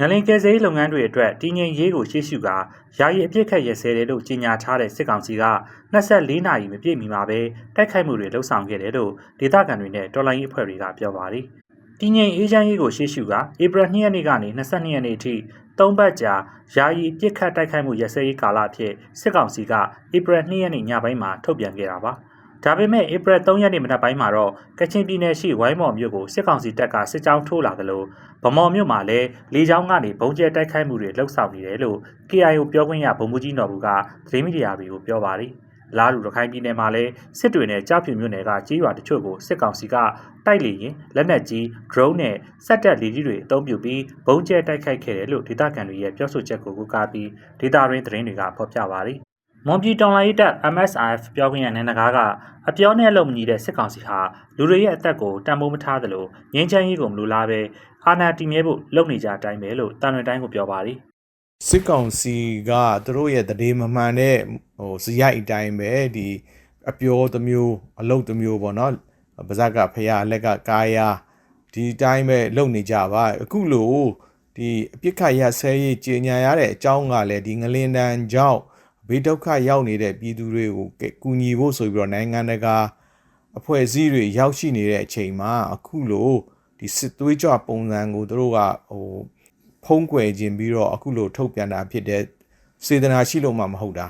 ငလင်ကယ်ဆယ်ရေးလုပ်ငန်းတွေအတွက်တည်ငြိမ်ရေးကိုရှေ့ရှုကာယာယီအပြစ်ခတ်ရစဲတယ်လို့ကြေညာထားတဲ့စစ်ကောင်စီက24နာရီမပြည့်မီမှာပဲတိုက်ခိုက်မှုတွေလှုပ်ဆောင်ခဲ့တယ်လို့ဒေသခံတွေနဲ့တော်လိုင်းရေးအဖွဲ့တွေကပြောပါတယ်။တည်ငြိမ်အေးချမ်းရေးကိုရှေ့ရှုကာဧပြီ2ရက်နေ့ကနေ22ရက်နေ့အထိသုံးပတ်ကြာယာယီပြစ်ခတ်တိုက်ခိုက်မှုရစဲရေးကာလအဖြစ်စစ်ကောင်စီကဧပြီ2ရက်နေ့ညပိုင်းမှာထုတ်ပြန်ခဲ့တာပါ။ ဒါပေမဲ့ဧပြီ3ရက်နေ့မနက်ပိုင်းမှာတော့ကချင်ပြည်နယ်ရှိဝိုင်းမော်မြို့ကိုစစ်ကောင်စီတပ်ကစစ်ကြောင်းထိုးလာသလိုဗမော်မြို့မှာလည်းလေကြောင်းကနေဘုံကျဲတိုက်ခိုက်မှုတွေလှုပ်ဆောင်နေတယ်လို့ KIO ပြောခွင့်ရဗိုလ်မှူးကြီးနော်ဘူးကသတင်းမီဒီယာတွေကိုပြောပါတယ်။လာလူရခိုင်ပြည်နယ်မှာလည်းစစ်တွေနဲ့ကြောက်ဖြူမြို့နယ်ကကြီးရွာတချို့ကိုစစ်ကောင်စီကတိုက်လေရင်လက်နက်ကြီး drone နဲ့စက်တက်လေကြီးတွေအသုံးပြုပြီးဘုံကျဲတိုက်ခိုက်ခဲ့တယ်လို့ဒေသခံတွေရဲ့ပြောဆိုချက်ကိုကူကားပြီးဒေတာရင်းသတင်းတွေကဖော်ပြပါတယ်။ မွန်ပြည်တောင်လိုင်းတပ် MSIF ပြောခွင့်ရနန္ဒကားကအပြောနဲ့လုံမညီတဲ့စစ်ကောင်စီဟာလူတွေရဲ့အသက်ကိုတန်ဖိုးမထားသလိုငြင်းချမ်းရေးကိုမလိုလားပဲအာဏာတည်မြဲဖို့လုပ်နေကြအတိုင်းပဲလို့တန်လွင်တိုင်းကိုပြောပါတယ်စစ်ကောင်စီကသူတို့ရဲ့တည်မမှန်တဲ့ဟိုစရိုက်အတိုင်းပဲဒီအပျော်တစ်မျိုးအလုတ်တစ်မျိုးပေါ့နော်ပါဇက်ကဖရာလက်ကကာယာဒီတိုင်းပဲလုပ်နေကြပါအခုလို့ဒီအပြစ်ခတ်ရဆဲရေးကြေညာရတဲ့အကြောင်းကလည်းဒီငလင်တန်ကြောင့် ဘေးဒုက္ခရောက်နေတဲ့ပြည်သူတွေကိုကဲကူညီဖို့ဆိုပြီးတော့နိုင်ငံတကာအဖွဲ့အစည်းတွေရောက်ရှိနေတဲ့အချိန်မှာအခုလို့ဒီစစ်သွေးကြွပုံစံကိုသူတို့ကဟိုဖုံးကွယ်ခြင်းပြီးတော့အခုလိုထုတ်ပြန်တာဖြစ်တဲ့စေတနာရှိလို့မှမဟုတ်တာ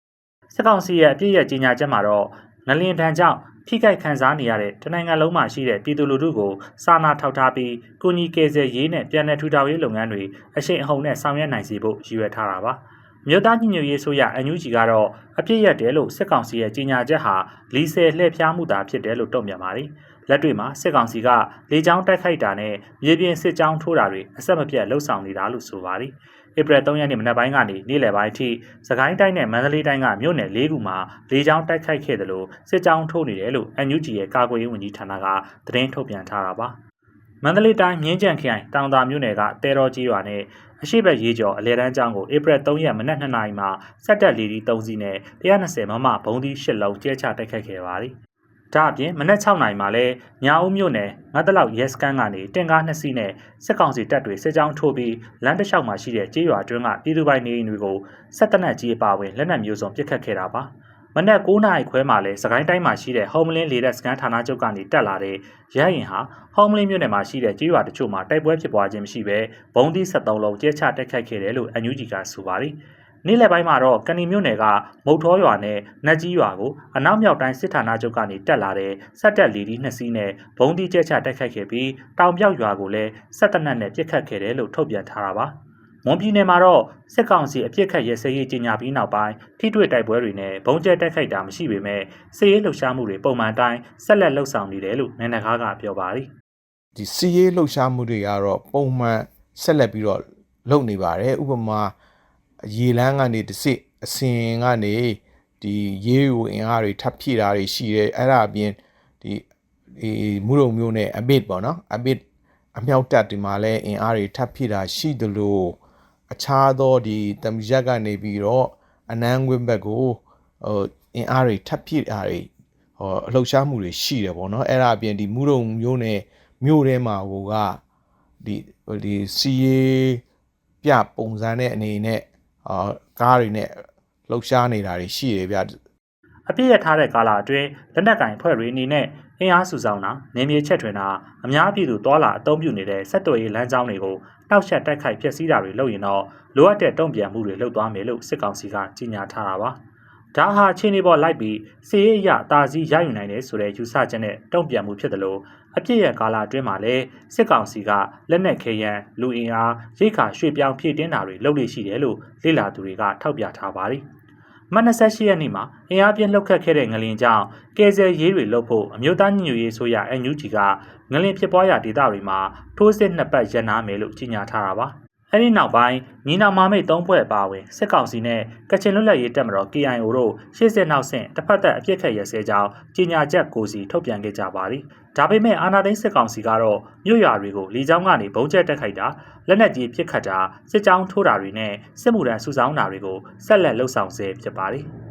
။စစ်ကောင်စီရဲ့အပြည့်ရဲ့ကြေညာချက်မှာတော့ငလင်တန်ကြောင့်ဖိခိုက်ခံစားနေရတဲ့တနိုင်ငံလုံးမှာရှိတဲ့ပြည်သူလူထုကိုစာနာထောက်ထားပြီးကုညီကယ်ဆယ်ရေးနဲ့ပြည်내ထူထောင်ရေးလုပ်ငန်းတွေအရှိန်အဟုန်နဲ့ဆောင်ရွက်နိုင်စေဖို့ရည်ရွယ်ထားတာပါ။ မြို့သားညီညွတ်ရေးဆိုရအန်ယူဂျီကတော့အပြည့်ရတယ်လို့စစ်ကောင်စီရဲ့ကြေညာချက်ဟာလီဆယ်လှည့်ဖျားမှုသာဖြစ်တယ်လို့တုံ့ပြန်ပါတယ်။လက်တွေ့မှာစစ်ကောင်စီကလေကြောင်းတိုက်ခိုက်တာနဲ့မြေပြင်စစ်ကြောင်းထိုးတာတွေအဆက်မပြတ်လှုပ်ဆောင်နေတာလို့ဆိုပါတယ်။ဧပြီ3ရက်နေ့မနက်ပိုင်းကနေနေ့လယ်ပိုင်းအထိစကိုင်းတိုင်းနဲ့မန္တလေးတိုင်းကမြို့နယ်၄ခုမှာလေကြောင်းတိုက်ခိုက်ခဲ့တယ်လို့စစ်ကြောင်းထိုးနေတယ်လို့ NUG ရဲ့ကာကွယ်ရေးဝန်ကြီးဌာနကသတင်းထုတ်ပြန်ထားတာပါ။ မန္တလေးတိုင်းမြင်းကြံခရိုင်တောင်သာမြို့နယ်ကတဲတော်ကြီးရွာနဲ့အရှိတ်ရေးကျော်အလဲတန်းကျောင်းကိုဧပြီ3ရက်မနက်2နာရီမှာစက်တက်လီဒီ3စီးနဲ့120မမဘုံဒီ8လုံးကျဲချတိုက်ခိုက်ခဲ့ပါတယ်။ဒါအပြင်မနက်6နာရီမှာလဲညာဦးမြို့နယ်ငါတလောက်ရဲစခန်းကနေတင်ကားနှစ်စီးနဲ့စစ်ကောင်စီတပ်တွေစစ်ကြောင်းထိုးပြီးလမ်းတစ်လျှောက်မှာရှိတဲ့ကြေးရွာတွင်းကပြည်သူပိုင်နေအိမ်တွေကိုစစ်တပ်နက်ကြီးအပါအဝင်လက်နက်မျိုးစုံပစ်ခတ်ခဲ့တာပါ မနက်9နာရီခွဲမှာလဲစကိုင်းတိုင်းမှာရှိတဲ့ Homeland လေတပ်စခန်းဌာနချုပ်ကနေတက်လာတဲ့ရဟရင်ဟာ Homeland မြို့နယ်မှာရှိတဲ့ကြေးရွာတချို့မှာတိုက်ပွဲဖြစ်ပွားခြင်းမရှိဘဲဘုံသီး73လုံးကျဲချတိုက်ခိုက်ခဲ့တယ်လို့ NUG ကဆိုပါတယ်နေ့လယ်ပိုင်းမှာတော့ကဏီမြို့နယ်ကမုတ်ထောရွာနဲ့နတ်ကြီးရွာကိုအနောက်မြောက်တိုင်းစစ်ဌာနချုပ်ကနေတက်လာတဲ့စက်တက်လီဒီနှစ်စီးနဲ့ဘုံတီကျက်ချတိုက်ခိုက်ခဲ့ပြီးတောင်ပြောက်ရွာကိုလည်းစက်တနက်နဲ့ပစ်ခတ်ခဲ့တယ်လို့ထုတ်ပြန်ထားတာပါ။ မွန်ပြည်နယ်မှာတော့စစ်ကောင်စီအပြစ်ခတ်ရဲစရေးကြီးညာပြီးနောက်ပိုင်းထိတွေ့တိုက်ပွဲတွေနဲ့ဘုံကျဲတိုက်ခိုက်တာမရှိပေမဲ့စစ်ရေးလှုပ်ရှားမှုတွေပုံမှန်တိုင်းဆက်လက်လှုပ်ဆောင်နေတယ်လို့နိုင်ငံကားကပြောပါတယ်။ဒီစီရေးလှုပ်ရှားမှုတွေကတော့ပုံမှန်ဆက်လက်ပြီးတော့လုပ်နေပါတယ်ဥပမာရေလန်းကနေတစ်စစ်အစင်ကနေဒီရေးကိုအင်အားတွေထပ်ဖြည့်တာတွေရှိတယ်အဲ့ဒါအပြင်ဒီဒီမူရုံမျိုးနဲ့အဘစ်ပေါ့နော်အဘစ်အမြောက်တက်ဒီမှာလဲအင်အားတွေထပ်ဖြည့်တာရှိသလို အခြားသောဒီတမရက်ကနေပြီးတော့အနန်းခွင်းဘက်ကိုဟိုအင်အားတွေထပ်ဖြည့်တာတွေဟောအလှုပ်ရှားမှုတွေရှိတယ်ပေါ့နော်အဲ့ဒါအပြင်ဒီမူရုံမျိုးနဲ့မြို့ထဲမှာဟိုကဒီဒီစီရေးပြပုံစံတဲ့အနေနဲ့အာကားတွေနဲ့လှုပ်ရှားနေတာတွေရှိတယ်ဗျ အပြည့်ရထားတဲ့ကာလအတွင်းလက်နက်ကင်ဖွဲ့တွေအနေနဲ့အင်အားစုဆောင်တာနေမြေချက်ထွင်တာအများပြည်သူတွာလာအုံပြုနေတဲ့စက်တော်ရေးလမ်းကြောင်းတွေကိုတောက်ချက်တိုက်ခိုက်ဖျက်ဆီးတာတွေလုပ်ရင်တော့လိုအပ်တဲ့တုံ့ပြန်မှုတွေလုပ်သွားမယ်လို့စစ်ကောင်စီကကြေညာထားတာပါဒါဟာချင်းနေပေါ်လိုက်ပြီးစီရေးရတာစီရယူနိုင်တယ်ဆိုတဲ့ယူဆချက်နဲ့တုံ့ပြန်မှုဖြစ်တယ်လို့အပြည့်ရကာလအတွင်းမှာလည်းစစ်ကောင်စီကလက်နက်ခဲယမ်းလူအင်အားရိတ်ခါရွှေ့ပြောင်းဖြည့်တင်းတာတွေလုပ်လို့ရှိတယ်လို့လေ့လာသူတွေကထောက်ပြထားပါတယ် မတ်28ရက်နေ့မှာအင်အားပြင်းလှုပ်ခတ်ခဲ့တဲ့ငလင်ကြောင့်ကယ်ဆယ်ရေးတွေလုပ်ဖို့အမျိုးသားညီညွတ်ရေးဆိုရ NUG ကငလင်ဖြစ်ပွားရာဒေသတွေမှာထိုးစစ်နှစ်ပတ်ရပ်နားမယ်လို့ကြေညာထားတာပါ။ အဲဒီနောက်ပိုင်းညီနောင်မမိတ်သုံးဖွဲ့အပါအဝင်စစ်ကောင်စီနဲ့ကချင်လွတ်လပ်ရေးတပ်မတော် KIO တို့ရှေ့ဆက်နောက်ဆင့်တစ်ဖက်သက်အပြစ်ခတ်ရစဲကြောင်းကြေညာချက်ကိုစီထုတ်ပြန်ခဲ့ကြပါသည်။ဒါပေမဲ့အာဏာသိမ်းစစ်ကောင်စီကတော့မြို့ရွာတွေကိုလီကြောင်းကနေဘုံကျဲတက်ခိုက်တာလက်နက်ကြီးပစ်ခတ်တာစစ်ကြောင်းထိုးတာတွေနဲ့စစ်မှုထမ်းစုဆောင်းတာတွေကိုဆက်လက်လှုပ်ဆောင်ဆဲဖြစ်ပါတယ်။